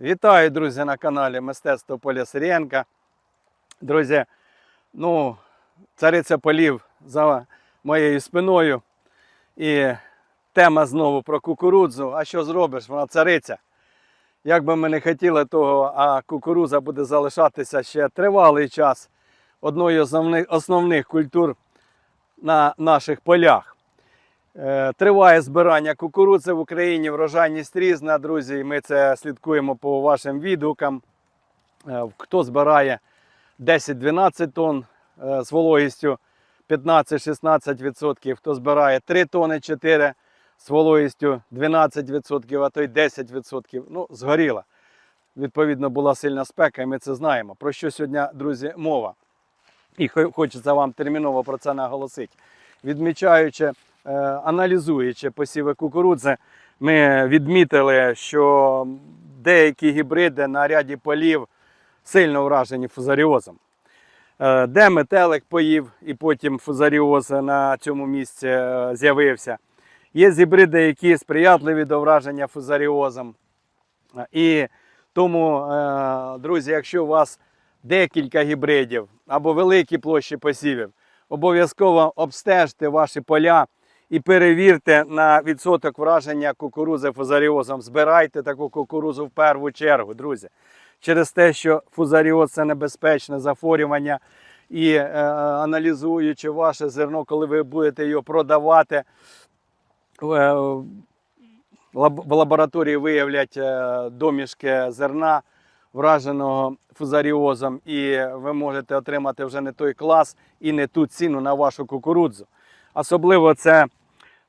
Вітаю, друзі, на каналі Мистецтво Поля Сирієнка. Друзі, ну, цариця полів за моєю спиною. І тема знову про кукурудзу. А що зробиш? Вона цариця. Як би ми не хотіли того, а кукурудза буде залишатися ще тривалий час одною з основних культур на наших полях. Е, Триває збирання кукурудзи в Україні, врожайність різна, друзі. і Ми це слідкуємо по вашим відгукам. Е, Хто збирає 10-12 тонн е, з вологістю 15-16%, хто збирає 3 тонни 4 з вологістю 12%, а то й 10%. Ну, згоріла. Відповідно, була сильна спека, і ми це знаємо. Про що сьогодні, друзі, мова? І хочеться вам терміново про це наголосити. Відмічаючи, аналізуючи посіви кукурудзи, ми відмітили, що деякі гібриди на ряді полів сильно вражені фузаріозом. Е, Де метелик поїв, і потім фузаріоз на цьому місці е, з'явився. Є гібриди, які сприятливі до враження фузаріозом. Е, І тому, е, друзі, якщо у вас декілька гібридів або великі площі посівів, обов'язково обстежте ваші поля і перевірте на відсоток враження кукурузи фузаріозом. Збирайте таку кукурузу в першу чергу, друзі. Через те, що фузаріоз це небезпечне захворювання. І е, аналізуючи ваше зерно, коли ви будете його продавати, е, в лабораторії виявлять е, домішки зерна, враженого фузаріозом, і ви можете отримати вже не той клас і не ту ціну на вашу кукурудзу. Особливо це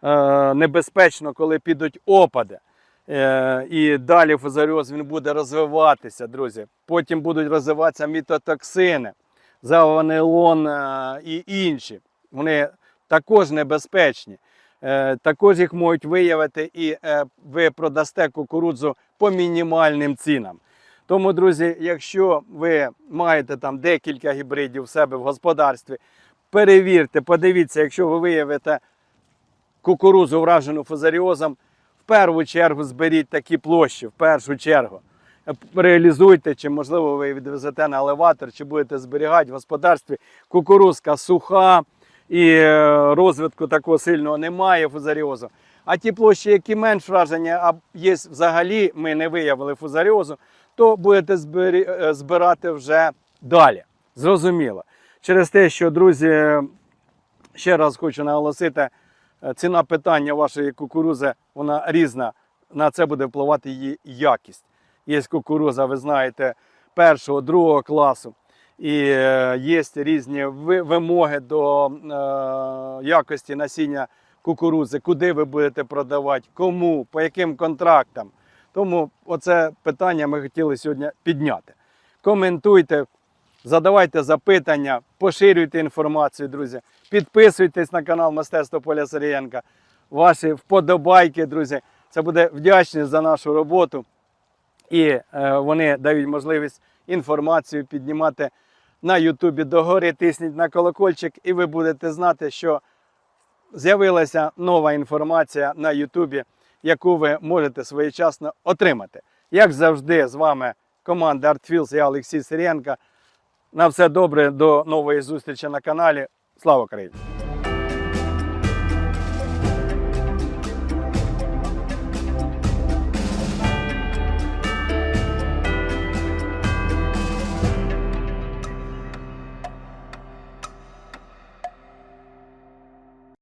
е, небезпечно, коли підуть опади. Е, і далі фузаріоз він буде розвиватися, друзі. Потім будуть розвиватися мітотоксини, заванилон е, і інші. Вони також небезпечні. Також їх можуть виявити і ви продасте кукурудзу по мінімальним цінам. Тому, друзі, якщо ви маєте там декілька гібридів в себе в господарстві, перевірте, подивіться, якщо ви виявите кукурудзу вражену фузаріозом, в першу чергу зберіть такі площі, в першу чергу. Реалізуйте, чи можливо ви відвезете на елеватор, чи будете зберігати в господарстві. Кукурузка суха і е, розвитку такого сильного немає фузаріозу. А ті площі, які менш враження, а є взагалі, ми не виявили фузаріозу, то будете е, збирати вже далі. Зрозуміло. Через те, що, друзі, ще раз хочу наголосити, е, ціна питання вашої кукурузи вона різна. На це буде впливати її якість. Є кукуруза, ви знаєте, першого, другого класу. І е, є різні вимоги до е, якості насіння кукурузи, куди ви будете продавати, кому, по яким контрактам. Тому оце питання ми хотіли сьогодні підняти. Коментуйте, задавайте запитання, поширюйте інформацію, друзі. Підписуйтесь на канал Мистецтво Поля Сирієнка. Ваші вподобайки, друзі. Це буде вдячність за нашу роботу. І е, вони дають можливість інформацію піднімати на Ютубі догори, тисніть на колокольчик, і ви будете знати, що з'явилася нова інформація на Ютубі, яку ви можете своєчасно отримати. Як завжди, з вами команда ArtFields, я Олексій Сирієнко. На все добре, до нової зустрічі на каналі. Слава Україні!